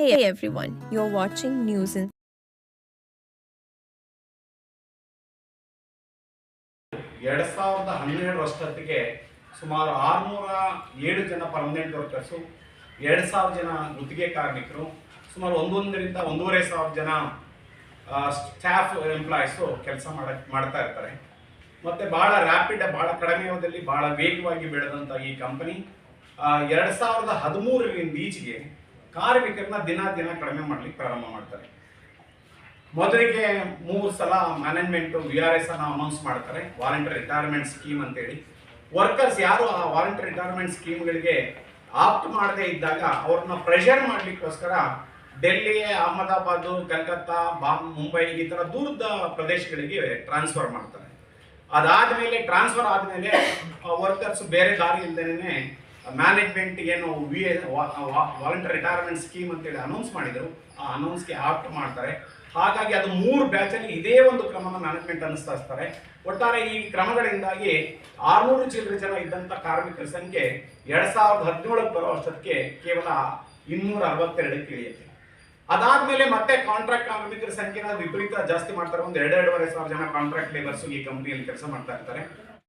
Hey everyone, you're watching News in ಎರಡು ಸಾವಿರದ ಹನ್ನೆರಡು ಅಷ್ಟೊತ್ತಿಗೆ ಸುಮಾರು ಆರುನೂರ ಏಳು ಜನ ಪರ್ಮನೆಂಟ್ ವರ್ಕರ್ಸು ಎರಡು ಸಾವಿರ ಜನ ಗುತ್ತಿಗೆ ಕಾರ್ಮಿಕರು ಸುಮಾರು ಒಂದೊಂದರಿಂದ ಒಂದೂವರೆ ಸಾವಿರ ಜನ ಸ್ಟಾಫ್ ಎಂಪ್ಲಾಯೀಸು ಕೆಲಸ ಮಾಡ ಮಾಡ್ತಾ ಇರ್ತಾರೆ. ಮತ್ತು ಭಾಳ ರ್ಯಾಪಿಡ್ ಭಾಳ ಕಡಿಮೆ ಅವಧಿಯಲ್ಲಿ ಭಾಳ ವೇಗವಾಗಿ ಬೆಳೆದಂಥ ಈ ಕಂಪನಿ ಎರಡು ಸಾವಿರದ ಹದಿಮೂರರಿಂದ ಈಚೆಗೆ ಕಾರ್ಮಿಕರನ್ನ ದಿನ ದಿನ ಕಡಿಮೆ ಮಾಡ್ಲಿಕ್ಕೆ ಪ್ರಾರಂಭ ಮಾಡ್ತಾರೆ. ಮೊದಲಿಗೆ ಮೂರು ಸಲ ಮ್ಯಾನೇಜ್ಮೆಂಟ್ ವಿ ಆರ್ ಎಸ್ ಅನ್ನ ಅನೌನ್ಸ್ ಮಾಡ್ತಾರೆ. ವಾಲಂಟರಿ ರಿಟೈರ್ಮೆಂಟ್ ಸ್ಕೀಮ್ ಅಂತೇಳಿ. ವರ್ಕರ್ಸ್ ಯಾರು ಆ ವಾಲಂಟರಿ ರಿಟೈರ್ಮೆಂಟ್ ಸ್ಕೀಮ್ಗಳಿಗೆ ಆಪ್ಟ್ ಮಾಡದೇ ಇದ್ದಾಗ ಅವ್ರನ್ನ ಪ್ರೆಷರ್ ಮಾಡ್ಲಿಕ್ಕೋಸ್ಕರ ಡೆಲ್ಲಿ ಅಹಮದಾಬಾದ್, ಕಲ್ಕತ್ತಾ ಬಾಂಬ್ ಮುಂಬೈ ಈ ಥರ ದೂರದ ಪ್ರದೇಶಗಳಿಗೆ ಟ್ರಾನ್ಸ್ಫರ್ ಮಾಡ್ತಾರೆ. ಅದಾದ್ಮೇಲೆ ಟ್ರಾನ್ಸ್ಫರ್ ಆದಮೇಲೆ ವರ್ಕರ್ಸ್ ಬೇರೆ ದಾರಿ ಇಲ್ದೇನೆ ಮ್ಯಾನೇಜ್ಮೆಂಟ್ ಏನು ವಿ ವಾಲಂಟರಿ ರಿಟೈರ್ಮೆಂಟ್ ಸ್ಕೀಮ್ ಅಂತೇಳಿ ಅನೌನ್ಸ್ ಮಾಡಿದರು. ಆ ಅನೌನ್ಸ್ಗೆ ಆಪ್ಟ್ ಮಾಡ್ತಾರೆ. ಹಾಗಾಗಿ ಅದು ಮೂರು ಬ್ಯಾಚಲ್ಲಿ ಇದೇ ಒಂದು ಕ್ರಮನ ಮ್ಯಾನೇಜ್ಮೆಂಟ್ ಅನುಸರಿಸ್ತಾರೆ ಒಟ್ಟಾರೆ ಈ ಕ್ರಮಗಳಿಂದಾಗಿ ಆರ್ನೂರು ಚಿಲ್ಲರೆ ಜನ ಇದ್ದಂಥ ಕಾರ್ಮಿಕರ ಸಂಖ್ಯೆ ಎರಡು ಸಾವಿರದ ಹದಿನೇಳಕ್ಕೆ ಬರೋ ಅಷ್ಟೊತ್ತಿಗೆ ಕೇವಲ ಇನ್ನೂರ ಅರವತ್ತೆರಡಕ್ಕೆ ಇಳಿಯುತ್ತೆ. ಅದಾದ್ಮೇಲೆ ಮತ್ತೆ ಕಾಂಟ್ರಾಕ್ಟ್ ಕಾರ್ಮಿಕರ ಸಂಖ್ಯೆನ ವಿಪರೀತ ಜಾಸ್ತಿ ಮಾಡ್ತಾರೆ. ಒಂದು ಎರಡು ಎರಡೂವರೆ ಸಾವಿರ ಜನ ಕಾಂಟ್ರಾಕ್ಟ್ ಲೇಬರ್ಸು ಈ ಕಂಪನಿಯಲ್ಲಿ ಕೆಲಸ ಮಾಡ್ತಾ ಇರ್ತಾರೆ.